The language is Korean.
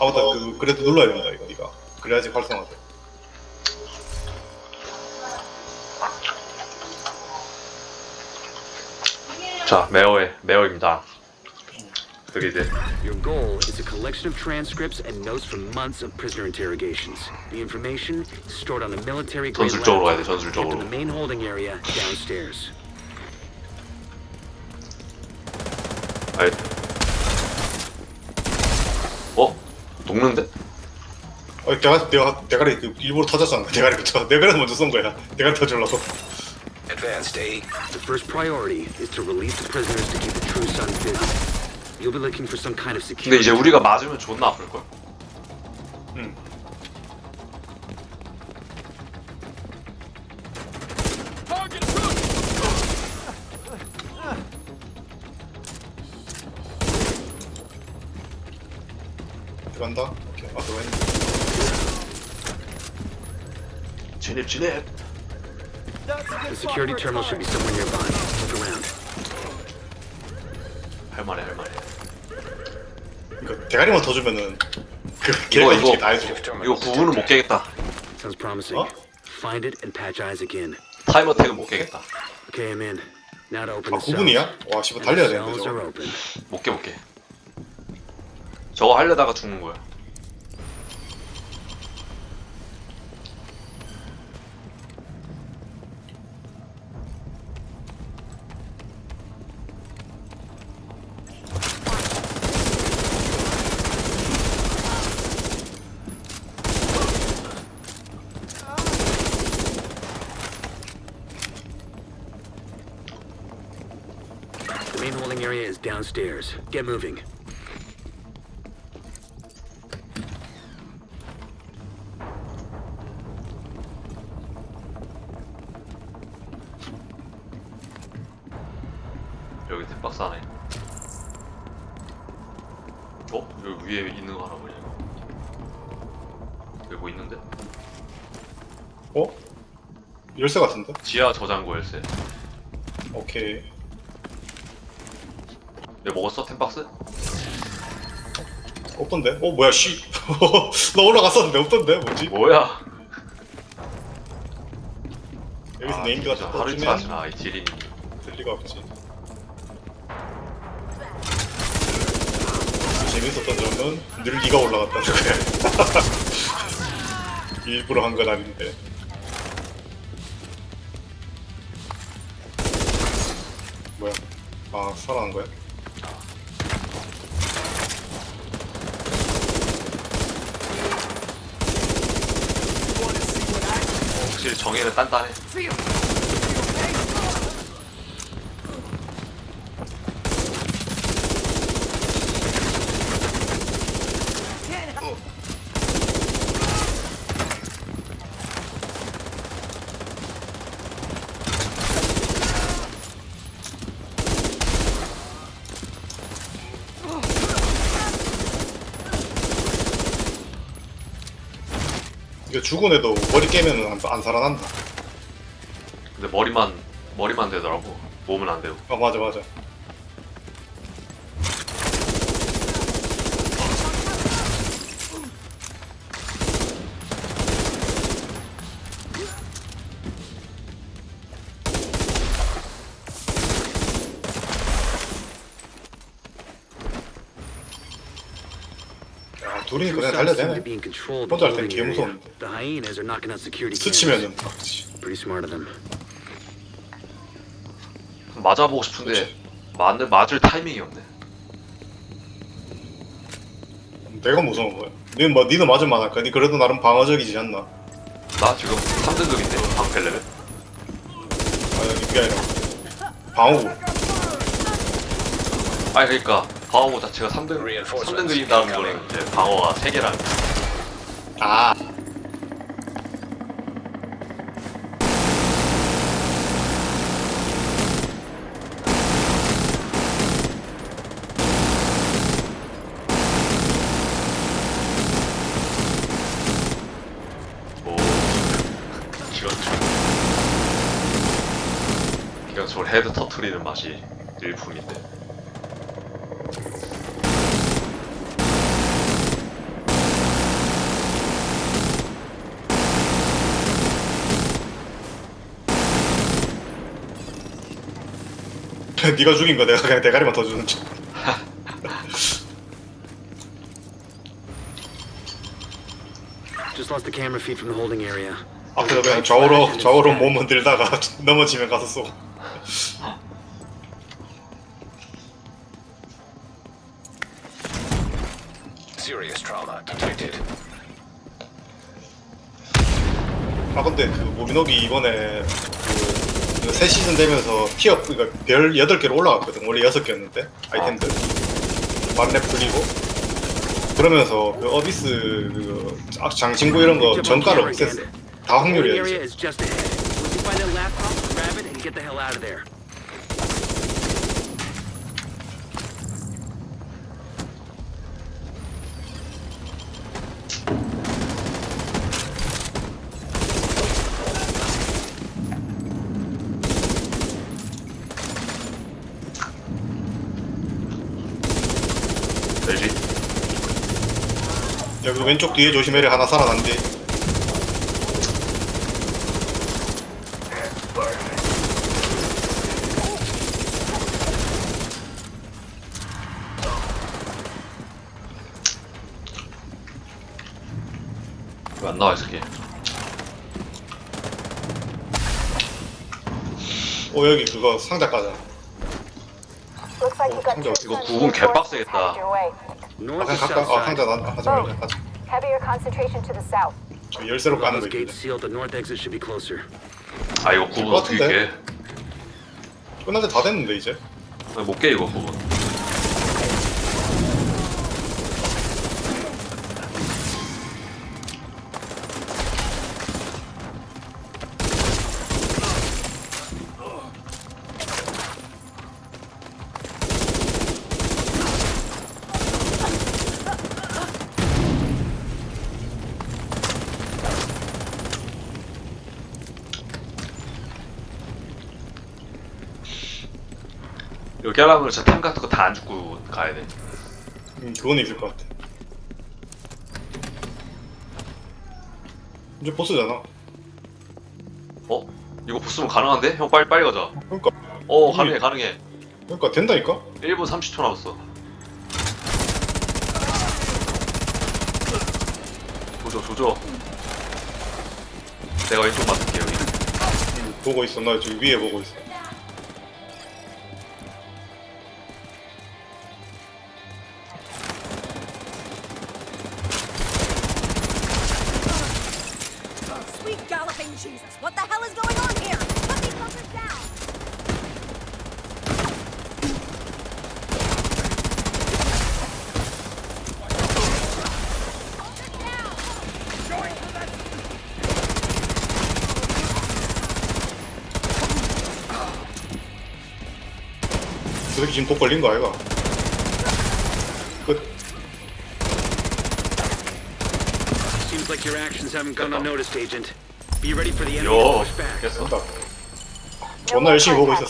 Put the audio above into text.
아 맞다 그 그래도 눌러야 된다 이거 니가 그래야지 활성화돼 자, 메어의 메어입니다. 여기 이제 Your goal is a collection of transcripts and notes from months of prisoner interrogations. The information is stored on a military grade 전술적으로 가야 돼, laptop kept 전술적으로. in the main holding area downstairs. 아이. 어? 녹는데? 어 대가 대가 대가리 그 일부러 터졌잖아 대가리 그쳐 내가 먼저 쏜 거야 대가리 터주려고 Advanced A. The first priority is to release the prisoners to keep the true sons busy. You'll be looking for some kind of security. 근데 이제 우리가 맞으면 존나 아플 걸. 응 간다 오케이 아 들어갔네 진입 진입. The security terminal should be somewhere nearby. Look around. 할만해 할만해. 이거 대가리만 터주면은 그 이거 걔가 이거 다 해줘 이거 부분은 못 깨겠다. Sounds promising. Huh? Find it and patch eyes again. 타이머 태그 못 깨겠다. Okay, I'm in. Now to open 아 the cells. 9분이야? 와 씨발 And 달려야 the 되는데 cells are 저거 open. 못 깨 못 깨. 저거 하려다가 죽는 거야. The main holding area is downstairs. Get moving. 여기 뒷박스 안에. 어? 여기 위에 있는 거 하나 보냐 이거. 여기 뭐 있는데? 어? 열쇠 같은데? 지하 저장고 열쇠. 오케이 얘 먹었어? 템박스? 없던데? 어 뭐야 씨. 나 올라갔었는데 없던데 뭐지? 뭐야? 여기서 아, 네임드가 딱 하루 이틀 하시나 이 지린이. 될 리가 없지. 재밌었던 점은 늘기가 올라갔다는 거야. 일부러 한 건 아닌데. 뭐야? 아 살아난 거야? 확실히 정의는 단단해. 이거 죽은 애도 머리 깨면은 안, 안 살아난다. 근데 머리만 머리만 되더라고. 몸은 안 되고. 아 맞아 맞아. 둘이 그냥 달려대네. 혼자 할땐 holding 개. 무서운데. 스치면은. 맞아보고 싶은데 맞 맞을 타이밍이 없네. 내가 무서운 거야. 니는 뭐 니는 맞을 만할까? 니 그래도 나름 방어적이지 않나? 나 지금 3등급인데 방패 레벨. 아니 그게 아니라 방어구. 아니 그러니까 방어구 자체가 3등 3등급이라는 거는 이제 방어가 3개라는 거. 아. 오. 기관총. 기관총을 헤드 터트리는 맛이 일품인데. 네가 죽인 거 내가 그냥 대가리만 더 주는 척. Just lost the camera feed from the holding area. 앞에서 그냥 좌우로 좌우로 몸 흔들다가 넘어지면 가서 쏘. Serious trauma detected. 아 근데 그 모미노기 이번에 그, 새 시즌 되면서 티어 그러니까 별 8개로 올라갔거든 원래 6개였는데 아이템들. 만렙 풀리고. 그러면서 그 어비스 그 아- 장신구 이런 거 전가를 없앴어. 다 확률이야 이제 is just ahead. Once you find that laptop, grab it and get the hell out of there. 되지? 여기 왼쪽 뒤에 조심해라 하나 살아난대 왜 안 나와 이 새끼 오 여기 그거 상자 까자 Looks like you got 이거 구분 개빡세겠다. 아 그냥 갈까? 아 상자? 난 하자 말자 가자 Heavier concentration to the south. 저 열쇠로 까는 거 those gates 있는데 sealed, the north exit should be closer. 아 이거 구분 어떻게 같은데? 깨? 끝날 때 다 됐는데 이제 못깨 이거 구분 여기 하려면 진짜 템 같은 거 다 안 죽고 가야 돼. 음, 그건 있을 것 같아. 이제 보스잖아 어? 이거 보스면 가능한데? 형 빨리 빨리 가자. 그러니까. 어 가능해 가능해. 그러니까 된다니까? 1분 30초 남았어. 조져 조져. 내가 왼쪽 맡을게 여기. 보고 있어. 나 지금 위에 보고 있어 저 새끼 지금 독 걸린 거 아이가 끝 Seems like your actions haven't gone unnoticed, Agent. Be ready for the enemy to 요 push back. 깼어 됐다 존나 열심히 보고 있었어